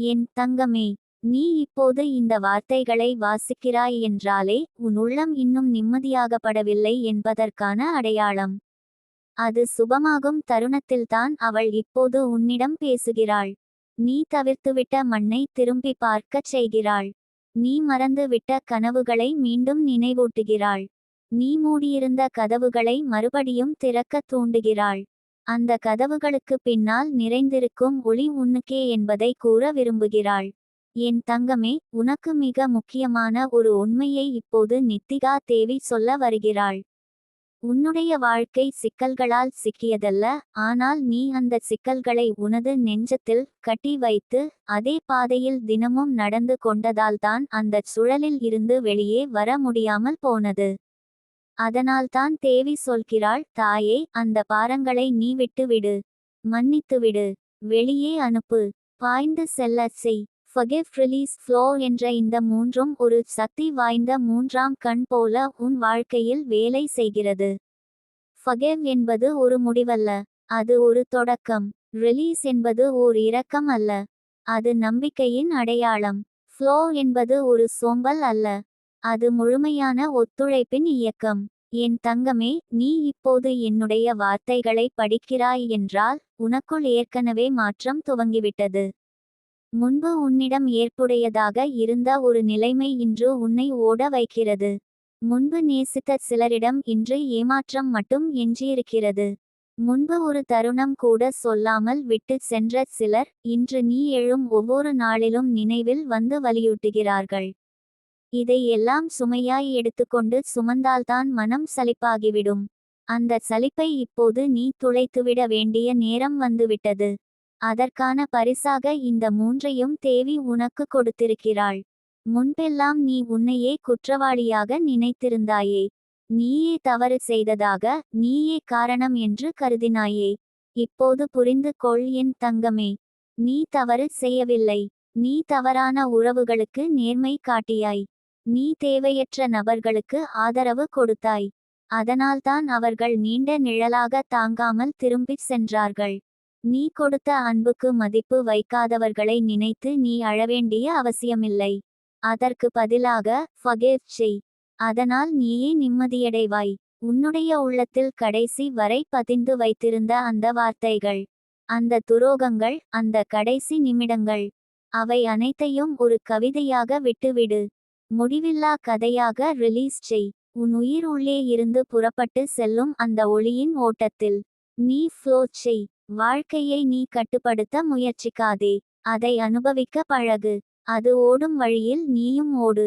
என் தங்கமே நீ இப்போது இந்த வார்த்தைகளை வாசிக்கிறாய் என்றாலே உன் உள்ளம் இன்னும் நிம்மதியாகப்படவில்லை என்பதற்கான அடையாளம். அது சுபமாகும் தருணத்தில்தான் அவள் இப்போது உன்னிடம் பேசுகிறாள். நீ தவிர்த்துவிட்ட மண்ணை திரும்பி பார்க்கச் செய்கிறாள். நீ மறந்துவிட்ட கனவுகளை மீண்டும் நினைவூட்டுகிறாள். நீ மூடியிருந்த கதவுகளை மறுபடியும் திறக்கத் தூண்டுகிறாள். அந்த கதவுகளுக்கு பின்னால் நிறைந்திருக்கும் ஒளி உன்னுக்கே என்பதை கூற விரும்புகிறாள். என் தங்கமே உனக்கு மிக முக்கியமான ஒரு உண்மையை இப்போது நித்திகா தேவி சொல்ல வருகிறாள். உன்னுடைய வாழ்க்கை சிக்கல்களால் சிக்கியதல்ல ஆனால் நீ அந்த சிக்கல்களை உனது நெஞ்சத்தில் கட்டி வைத்து அதே பாதையில் தினமும் நடந்து கொண்டதால்தான் அந்தச் சுழலில் இருந்து வெளியே வர முடியாமல் போனது. அதனால்தான் தேவி சொல்கிறாள் தாயே அந்த பாரங்களை நீ விட்டுவிடு. மன்னித்துவிடு. வெளியே அனுப்பு. பாய்ந்து செல்ல செய். ஃபகிவ் ரிலீஸ் ஃப்ளோ என்ற இந்த மூன்றும் ஒரு சக்தி வாய்ந்த மூன்றாம் கண் போல உன் வாழ்க்கையில் வேலை செய்கிறது. ஃபகிவ் என்பது ஒரு முடிவல்ல. அது ஒரு தொடக்கம். ரிலீஸ் என்பது ஓர் இரக்கம் அல்ல. அது நம்பிக்கையின் அடையாளம். ஃப்ளோ என்பது ஒரு சோம்பல் அல்ல. அது முழுமையான ஒத்துழைப்பின் இயக்கம். என் தங்கமே நீ இப்போது என்னுடைய வார்த்தைகளை படிக்கிறாய் என்றால் உனக்குள் ஏற்கனவே மாற்றம் துவங்கிவிட்டது. முன்பு உன்னிடம் ஏற்புடையதாக இருந்த ஒரு நிலைமை இன்று உன்னை ஓட வைக்கிறது. முன்பு நேசித்த சிலரிடம் இன்று ஏமாற்றம் மட்டும் எஞ்சியிருக்கிறது. முன்பு ஒரு தருணம் கூட சொல்லாமல் விட்டு சென்ற சிலர் இன்று நீ எழும் ஒவ்வொரு நாளிலும் நினைவில் வந்து வலியூட்டுகிறார்கள் இதை எல்லாம் சுமையாய் எடுத்துக்கொண்டு சுமந்தால்தான் மனம் சலிப்பாகிவிடும். அந்த சலிப்பை இப்போது நீ துளைத்துவிட வேண்டிய நேரம் வந்துவிட்டது. அதற்கான பரிசாக இந்த மூன்றையும் தேவி உனக்கு கொடுத்திருக்கிறாள். முன்பெல்லாம் நீ உன்னையே குற்றவாளியாக நினைத்திருந்தாயே. நீயே தவறு செய்ததாக நீயே காரணம் என்று கருதினாயே. இப்போது புரிந்து கொள் என் தங்கமே. நீ தவறு செய்யவில்லை. நீ தவறான உறவுகளுக்கு நேர்மை காட்டியாய். நீ தேவையற்ற நபர்களுக்கு ஆதரவு கொடுத்தாய். அதனால்தான் அவர்கள் நீண்ட நிழலாக தாங்காமல் திரும்பிச் சென்றார்கள். நீ கொடுத்த அன்புக்கு மதிப்பு வைக்காதவர்களை நினைத்து நீ அழவேண்டிய அவசியமில்லை. அதற்கு பதிலாக ஃபகேவ் செய். அதனால் நீயே நிம்மதியடைவாய். உன்னுடைய உள்ளத்தில் கடைசி வரை பதிந்து வைத்திருந்த அந்த வார்த்தைகள் அந்த துரோகங்கள் அந்த கடைசி நிமிடங்கள் அவை அனைத்தையும் ஒரு கவிதையாக விட்டுவிடு. முடிவில்லா கதையாக ரிலீஸ் செய். உன் உயிர் உள்ளே இருந்து புறப்பட்டு செல்லும் அந்த ஒளியின் ஓட்டத்தில். நீ ஃப்ளோ செய். வாழ்க்கையை நீ கட்டுப்படுத்த முயற்சிக்காதே. அதை அனுபவிக்க பழகு. அது ஓடும் வழியில் நீயும் ஓடு.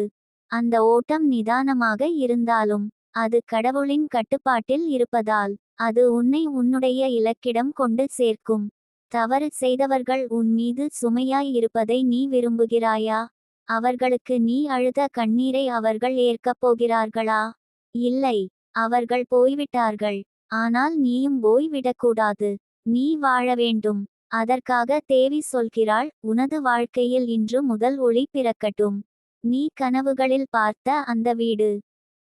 அந்த ஓட்டம் நிதானமாக இருந்தாலும் அது கடவுளின் கட்டுப்பாட்டில் இருப்பதால் அது உன்னை உன்னுடைய இலக்கிடம் கொண்டு சேர்க்கும். தவறு செய்தவர்கள் உன் மீது சுமையாய் இருப்பதை நீ விரும்புகிறாயா? அவர்களுக்கு நீ அழுத கண்ணீரை அவர்கள் ஏற்கப் போகிறார்களா? இல்லை அவர்கள் போய்விட்டார்கள். ஆனால் நீயும் போய்விடக்கூடாது நீ வாழ வேண்டும். அதற்காக தேவி சொல்கிறாள் உனது வாழ்க்கையில் இன்று முதல் ஒளி பிறக்கட்டும். நீ கனவுகளில் பார்த்த அந்த வீடு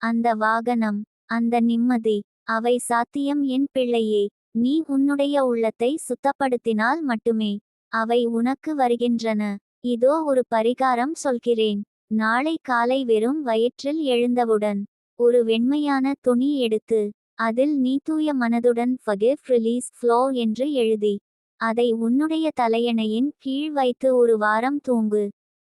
அந்த வாகனம் அந்த நிம்மதி அவை சாத்தியம் என் பிள்ளையே. நீ உன்னுடைய உள்ளத்தை சுத்தப்படுத்தினால் மட்டுமே அவை உனக்கு வருகின்றன. இதோ ஒரு பரிகாரம் சொல்கிறேன். நாளை காலை வெறும் வயிற்றில் எழுந்தவுடன் ஒரு வெண்மையான துணி எடுத்து அதில் நீ தூய மனதுடன் ஃபகிவ் ரிலீஸ் ஃப்ளோ என்று எழுதி அதை உன்னுடைய தலையணையின் கீழ் வைத்து ஒரு வாரம் தூங்கு.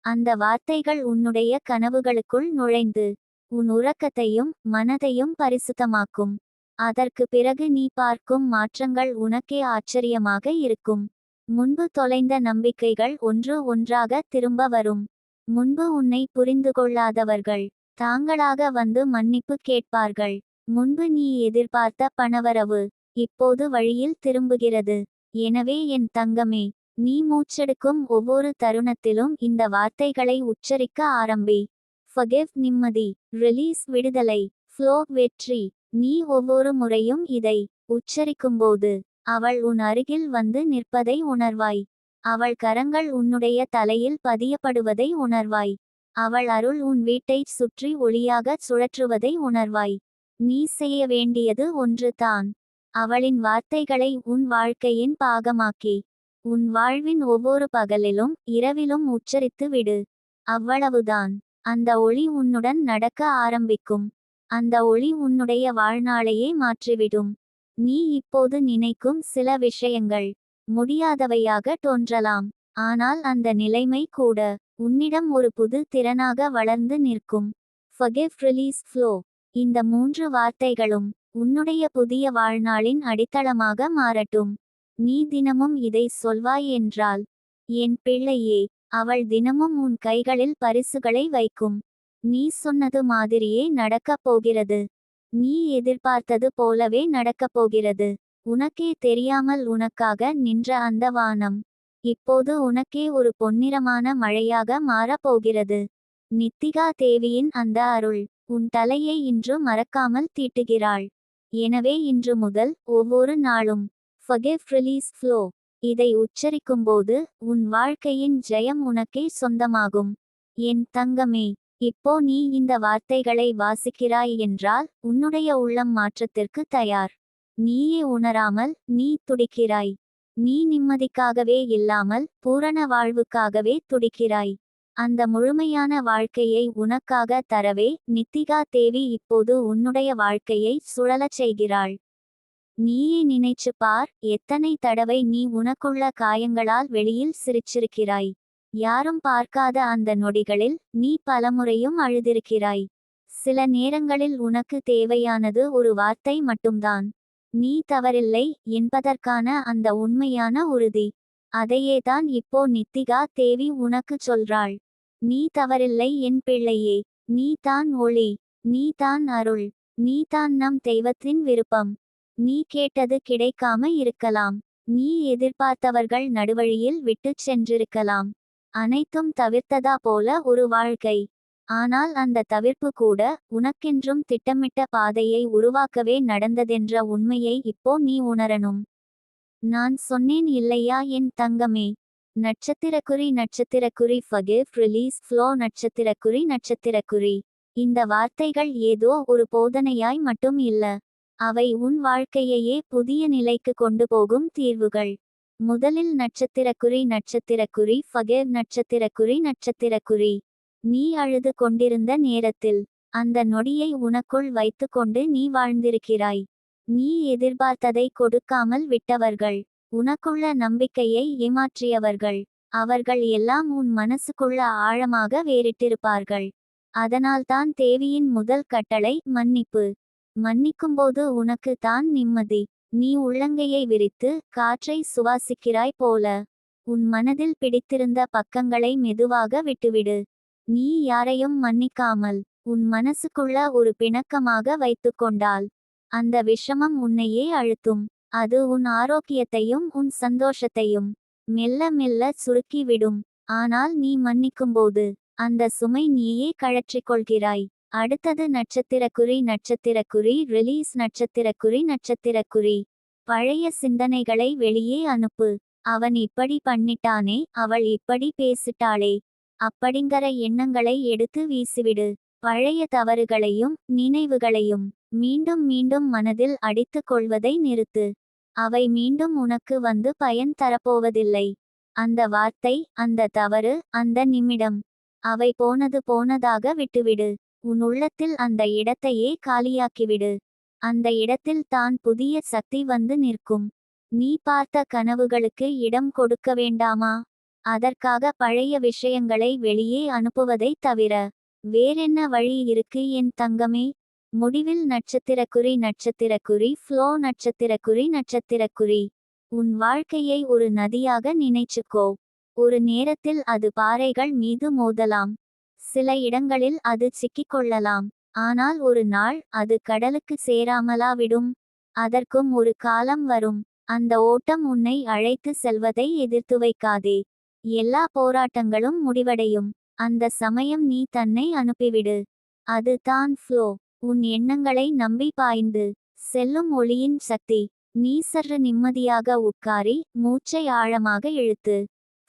அந்த வார்த்தைகள் உன்னுடைய கனவுகளுக்குள் நுழைந்து உன் உறக்கத்தையும் மனதையும் பரிசுத்தமாக்கும். அதற்கு பிறகு நீ பார்க்கும் மாற்றங்கள் உனக்கே ஆச்சரியமாக இருக்கும். முன்பு தொலைந்த நம்பிக்கைகள் ஒன்று ஒன்றாக திரும்ப வரும். முன்பு உன்னை புரிந்து கொள்ளாதவர்கள் தாங்களாக வந்து மன்னிப்பு கேட்பார்கள். முன்பு நீ எதிர்பார்த்த பணவரவு இப்போது வழியில் திரும்புகிறது. எனவே என் தங்கமே நீ மூச்செடுக்கும் ஒவ்வொரு தருணத்திலும் இந்த வார்த்தைகளை உச்சரிக்க ஆரம்பி. ஃபகிவ் நிம்மதி ரிலீஸ் விடுதலை ஃப்ளோ வெற்றி நீ ஒவ்வொரு முறையும் இதை உச்சரிக்கும்போது அவள் உன் அருகில் வந்து நிற்பதை உணர்வாய். அவள் கரங்கள் உன்னுடைய தலையில் பதியப்படுவதை உணர்வாய். அவள் அருள் உன் வீட்டைச் சுற்றி ஒளியாகச் சுழற்றுவதை உணர்வாய். நீ செய்ய வேண்டியது ஒன்றுதான் அவளின் வார்த்தைகளை உன் வாழ்க்கையின் பாகமாக்கி. உன் வாழ்வின் ஒவ்வொரு பகலிலும் இரவிலும் உச்சரித்து விடு. அவ்வளவுதான். அந்த ஒளி உன்னுடன் நடக்க ஆரம்பிக்கும். அந்த ஒளி உன்னுடைய வாழ்நாளையே மாற்றிவிடும். நீ இப்போது நினைக்கும் சில விஷயங்கள் முடியாதவையாக தோன்றலாம். ஆனால் அந்த நிலைமை கூட உன்னிடம் ஒரு புது திறனாக வளர்ந்து நிற்கும். ஃபகிவ் ரிலீஸ் ஃப்ளோ இந்த மூன்று வார்த்தைகளும் உன்னுடைய புதிய வாழ்நாளின் அடித்தளமாக மாறட்டும். நீ தினமும் இதை சொல்வாய் என்றால் என் பிள்ளையே அவள் தினமும் உன் கைகளில் பரிசுகளை வைக்கும். நீ சொன்னது மாதிரியே நடக்கப் போகிறது. நீ எதிர்பார்த்தது போலவே நடக்கப் போகிறது. உனக்கே தெரியாமல் உனக்காக நின்ற அந்த வானம். இப்போது உனக்கே ஒரு பொன்னிறமான மழையாக மாறப் போகிறது. நித்திகா தேவியின் அந்த அருள் உன் தலையை இன்று மறக்காமல் தீட்டுகிறாள். எனவே இன்று முதல் ஒவ்வொரு நாளும் ஃபகேவ் ரிலீஸ் ஃப்ளோ இதை உச்சரிக்கும்போது உன் வாழ்க்கையின் ஜெயம் உனக்கே சொந்தமாகும். என் தங்கமே இப்போ நீ இந்த வார்த்தைகளை வாசிக்கிறாய் என்றால் உன்னுடைய உள்ளம் மாற்றத்திற்கு தயார். நீயே உணராமல் நீ துடிக்கிறாய். நீ நிம்மதிக்காகவே இல்லாமல் பூரண வாழ்வுக்காகவே துடிக்கிறாய். அந்த முழுமையான வாழ்க்கையை உனக்காக தரவே நித்திகா தேவி இப்போது உன்னுடைய வாழ்க்கையை சுழலச் செய்கிறாள். நீயே நினைச்சு பார் எத்தனை தடவை நீ உனக்குள்ள காயங்களால் வெளியில் சிரிச்சிருக்கிறாய். யாரும் பார்க்காத அந்த நொடிகளில் நீ பலமுறையும் அழுதிருக்கிறாய். சில நேரங்களில் உனக்கு தேவையானது ஒரு வார்த்தை மட்டும்தான். நீ தவறில்லை என்பதற்கான அந்த உண்மையான உறுதி. அதையேதான் இப்போ நித்திகா தேவி உனக்கு சொல்றாள். நீ தவறில்லை என் பிள்ளையே நீ தான் ஒளி நீ தான் அருள் நீ தான் நம் தெய்வத்தின் விருப்பம். நீ கேட்டது கிடைக்காம இருக்கலாம். நீ எதிர்பார்த்தவர்கள் நடுவழியில் விட்டுச் சென்றிருக்கலாம். அனைத்தும் தவிர்த்ததா போல ஒரு வாழ்க்கை. ஆனால் அந்த தவிர்ப்பு கூட உனக்கென்றும் திட்டமிட்ட பாதையை உருவாக்கவே நடந்ததென்ற உண்மையை இப்போ நீ உணரணும். நான் சொன்னேன் இல்லையா என் தங்கமே? நட்சத்திரக்குறி நட்சத்திரக்குறி ஃபகிவ் ரிலீஸ் ஃப்ளோ நட்சத்திரக்குறி நட்சத்திரக்குறி. இந்த வார்த்தைகள் ஏதோ ஒரு போதனையாய் மட்டும் இல்ல. அவை உன் வாழ்க்கையையே புதிய நிலைக்கு கொண்டு போகும் தீர்வுகள். முதலில் நட்சத்திரக்குறி நட்சத்திரக்குறி ஃபகேவ் நட்சத்திரக்குறி நட்சத்திரக்குறி. நீ அழுது கொண்டிருந்த நேரத்தில் அந்த நொடியை உனக்குள் வைத்துக்கொண்டு நீ வாழ்ந்திருக்கிறாய். நீ எதிர்பார்த்ததை கொடுக்காமல் விட்டவர்கள் உனக்குள்ள நம்பிக்கையை ஏமாற்றியவர்கள் அவர்கள் எல்லாம் உன் மனசுக்குள்ள ஆழமாக வேறிட்டிருப்பார்கள். அதனால்தான் தேவியின் முதல் கட்டளை மன்னிப்பு. மன்னிக்கும்போது உனக்கு தான் நிம்மதி. நீ உள்ளங்கையை விரித்து காற்றை சுவாசிக்கிறாய் போல. உன் மனதில் பிடித்திருந்த பக்கங்களை மெதுவாக விட்டுவிடு. நீ யாரையும் மன்னிக்காமல் உன் மனசுக்குள்ள ஒரு பிணக்கமாக வைத்துக்கொண்டால் அந்த விஷமம் உன்னையே அழுத்தும். அது உன் ஆரோக்கியத்தையும் உன் சந்தோஷத்தையும் மெல்ல மெல்ல சுருக்கிவிடும். ஆனால் நீ மன்னிக்கும்போது அந்த சுமை நீயே கழற்றிக் கொள்கிறாய். அடுத்தது நட்சத்திரக்குறி நட்சத்திரக்குறி ரிலீஸ் நட்சத்திரக்குறி நட்சத்திரக்குறி. பழைய சிந்தனைகளை வெளியே அனுப்பு. அவன் இப்படி பண்ணிட்டானே அவள் இப்படி பேசிட்டாளே. அப்படிங்கிற எண்ணங்களை எடுத்து வீசிவிடு. பழைய தவறுகளையும் நினைவுகளையும் மீண்டும் மீண்டும் மனதில் அடித்துக் கொள்வதை நிறுத்து. அவை மீண்டும் உனக்கு வந்து பயன் தரப்போவதில்லை. அந்த வார்த்தை அந்த தவறு அந்த நிமிடம். அவை போனது போனதாக விட்டுவிடு. உன் உள்ளத்தில் அந்த இடத்தையே காலியாக்கிவிடு. அந்த இடத்தில் தான் புதிய சக்தி வந்து நிற்கும். நீ பார்த்த கனவுகளுக்கு இடம் கொடுக்க வேண்டாமா? அதற்காக பழைய விஷயங்களை வெளியே அனுப்புவதைத் தவிர வேறென்ன வழி இருக்கு என் தங்கமே? முடிவில் நட்சத்திரக்குறி நட்சத்திரக்குறி ஃப்ளோ நட்சத்திரக்குறி நட்சத்திரக்குறி. உன் வாழ்க்கையை ஒரு நதியாக நினைச்சுக்கோ. ஒரு நேரத்தில் அது பாறைகள் மீது மோதலாம். சில இடங்களில் அது சிக்கிக்கொள்ளலாம். ஆனால் ஒரு நாள் அது கடலுக்கு சேராமலாவிடும். அதற்கும் ஒரு காலம் வரும். அந்த ஓட்டம் உன்னை அழைத்து செல்வதை எதிர்த்து வைக்காதே. எல்லா போராட்டங்களும் முடிவடையும். அந்த சமயம் நீ தன்னை அனுப்பிவிடு. அது தான் ஃப்ளோ. உன் எண்ணங்களை நம்பி பாய்ந்து. செல்லும் ஒளியின் சக்தி. நீ சற்று நிம்மதியாக உட்காரி மூச்சை ஆழமாக இழுத்து.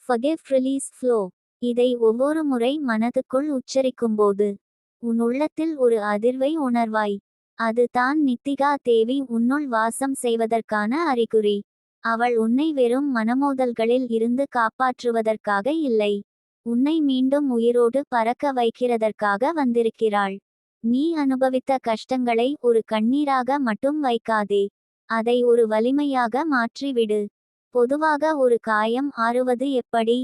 forgive ரிலீஸ் ஃப்ளோ இதை ஒவ்வொரு முறை மனதுக்குள் உச்சரிக்கும்போது உன் உள்ளத்தில் ஒரு அதிர்வை உணர்வாய். அது தான் நித்திகா தேவி உன்னுள் வாசம் செய்வதற்கான அறிகுறி. அவள் உன்னை வெறும் மனமோதல்களில் இருந்து காப்பாற்றுவதற்காக இல்லை. உன்னை மீண்டும் உயிரோடு பறக்க வைக்கிறதற்காக வந்திருக்கிறாள். நீ அனுபவித்த கஷ்டங்களை ஒரு கண்ணீராக மட்டும் வைக்காதே. அதை ஒரு வலிமையாக மாற்றிவிடு. பொதுவாக ஒரு காயம் ஆறுவது எப்படி?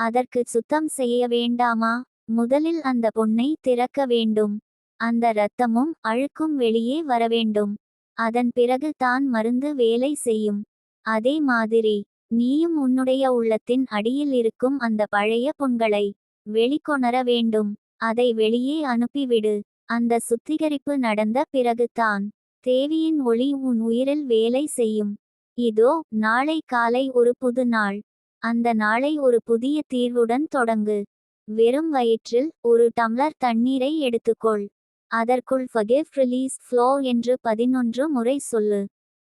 அதற்கு சுத்தம் செய்ய வேண்டாமா? முதலில் அந்த பொண்ணை திறக்க வேண்டும். அந்த இரத்தமும் அழுக்கும் வெளியே வரவேண்டும் அதன் பிறகு தான் மருந்து வேலை செய்யும். அதே மாதிரி நீயும் உன்னுடைய உள்ளத்தின் அடியில் இருக்கும் அந்த பழைய புண்களை வெளிக்கொணர வேண்டும். அதை வெளியே அனுப்பிவிடு. அந்த சுத்திகரிப்பு நடந்த பிறகுதான் தேவியின் ஒளி உன் உயிரில் வேலை செய்யும். இதோ நாளை காலை ஒரு புது நாள். அந்த நாளை ஒரு புதிய தீர்வுடன் தொடங்கு. வெறும் வயிற்றில் ஒரு டம்ளர் தண்ணீரை எடுத்துக்கொள். அதற்குள் ஃபகேவ் ரிலீஸ் ஃப்ளோ என்று பதினொன்று முறை சொல்லு.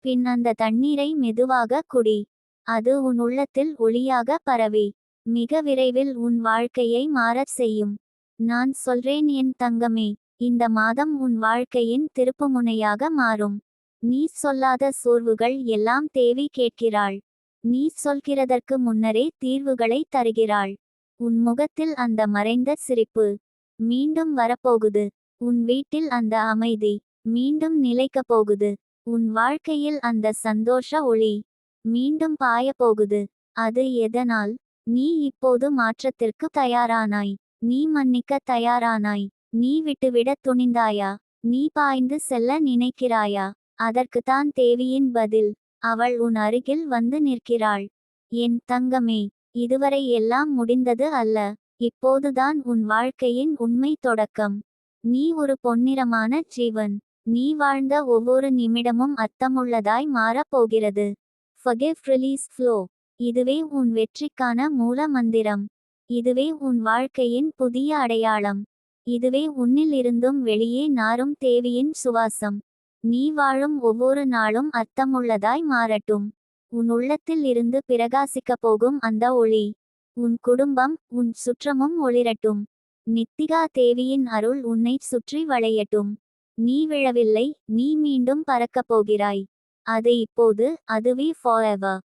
பின் அந்த தண்ணீரை மெதுவாக குடி. அது உன் உள்ளத்தில் ஒளியாக பரவி. மிக விரைவில் உன் வாழ்க்கையை மாறச் செய்யும். நான் சொல்றேன் என் தங்கமே இந்த மாதம் உன் வாழ்க்கையின் திருப்புமுனையாக மாறும். நீ சொல்லாத சோர்வுகள் எல்லாம் தேவி கேட்கிறாள். நீ சொல்கிறதற்கு முன்னரே தீர்வுகளை தருகிறாள். உன் முகத்தில் அந்த மறைந்த சிரிப்பு மீண்டும் வரப்போகுது. உன் வீட்டில் அந்த அமைதி மீண்டும் நிலைக்கப் போகுது. உன் வாழ்க்கையில் அந்த சந்தோஷ ஒளி மீண்டும் பாயப்போகுது. போகுது அது எதனால்? நீ இப்போது மாற்றத்திற்கு தயாரானாய். நீ மன்னிக்க தயாரானாய். நீ விட்டுவிட துணிந்தாயா? நீ பாய்ந்து செல்ல நினைக்கிறாயா? அதற்குத்தான் தேவியின் பதில் அவள் உன் அருகில் வந்து நிற்கிறாள். என் தங்கமே இதுவரை எல்லாம் முடிந்தது அல்ல. இப்போதுதான் உன் வாழ்க்கையின் உண்மை தொடக்கம். நீ ஒரு பொன்னிறமான ஜீவன். நீ வாழ்ந்த ஒவ்வொரு நிமிடமும் அர்த்தமுள்ளதாய் மாறப் போகிறது. ஃபகிவ் ரிலீஸ் ஃப்ளோ இதுவே உன் வெற்றிக்கான மூல மந்திரம். இதுவே உன் வாழ்க்கையின் புதிய அடையாளம். இதுவே உன்னில் இருந்தும் வெளியே நாரும் தேவியின் சுவாசம். நீ வாழும் ஒவ்வொரு நாளும் அர்த்தமுள்ளதாய் மாறட்டும். உன் உள்ளத்தில் இருந்து பிரகாசிக்கப் போகும் அந்த ஒளி. உன் குடும்பம் உன் சுற்றமும் ஒளிரட்டும். நித்திகா தேவியின் அருள் உன்னை சுற்றி வளையட்டும். நீ விழவில்லை நீ மீண்டும் பறக்கப் போகிறாய். அது இப்போது அதுவே ஃபாரெவர்